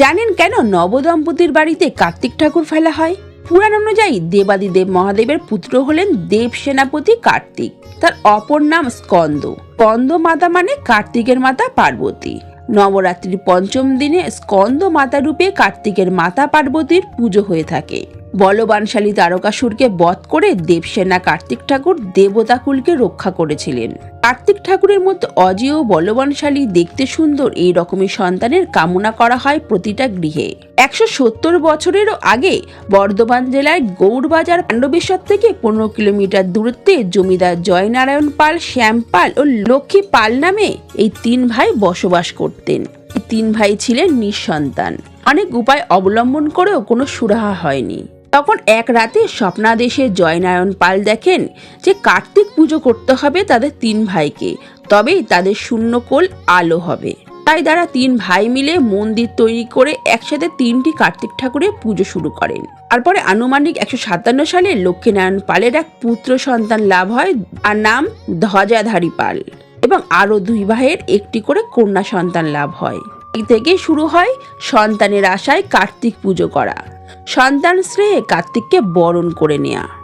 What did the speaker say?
জানেন কেন নবদম্পতির বাড়িতে কার্তিক ঠাকুর ফেলা হয়? পুরাণ অনুযায়ী দেবাদিদেব মহাদেবের পুত্র হলেন দেব সেনাপতি কার্তিক। তার অপর নাম স্কন্দ। স্কন্দ মাতা মানে কার্তিকের মাতা পার্বতী। নবরাত্রির পঞ্চম দিনে স্কন্দ মাতা রূপে কার্তিকের মাতা পার্বতীর পুজো হয়ে থাকে। বলবানশালী তারকাসুরকে বধ করে দেবসেনা কার্তিক ঠাকুর দেবতাকুলকে রক্ষা করেছিলেন। কার্তিক ঠাকুরের মতো অজেয় বলবানশালী দেখতে সুন্দর এই রকমের সন্তানের কামনা করা হয় প্রতিটা গৃহে। একশো সত্তর বছরেরও আগে বর্ধমান জেলায় গৌড়বাজার পাণ্ডবেশ্বর থেকে পনেরো কিলোমিটার দূরত্বে জমিদার জয়নারায়ণ পাল, শ্যাম পাল ও লক্ষ্মী পাল নামে এই তিন ভাই বসবাস করতেন। তিন ভাই ছিলেন নিঃসন্তান। অনেক উপায় অবলম্বন করেও কোনো সুরাহা হয়নি। তখন এক রাতে স্বপ্নাদেশে জয়নারায়ণ পাল দেখেন যে কার্তিক পুজো করতে হবে তাদের তিন ভাইকে, তবেই তাদের শূন্যকোল আলো হবে। তাই তারা তিন ভাই মিলে মন্দির তৈরি করে একসাথে তিনটি কার্তিক ঠাকুরের পুজো শুরু করেন। তারপরে আনুমানিক একশো সাতান্ন সালে লক্ষ্মীনারায়ণ পালের এক পুত্র সন্তান লাভ হয় আর নাম ধ্বজাধারী পাল এবং আরও দুই ভাইয়ের একটি করে কন্যা সন্তান লাভ হয়। থেকে শুরু হয় সন্তানের আশায় কার্তিক পুজো করা। সন্তান শ্রেয়ে কার্তিককে বরণ করে নেয়া।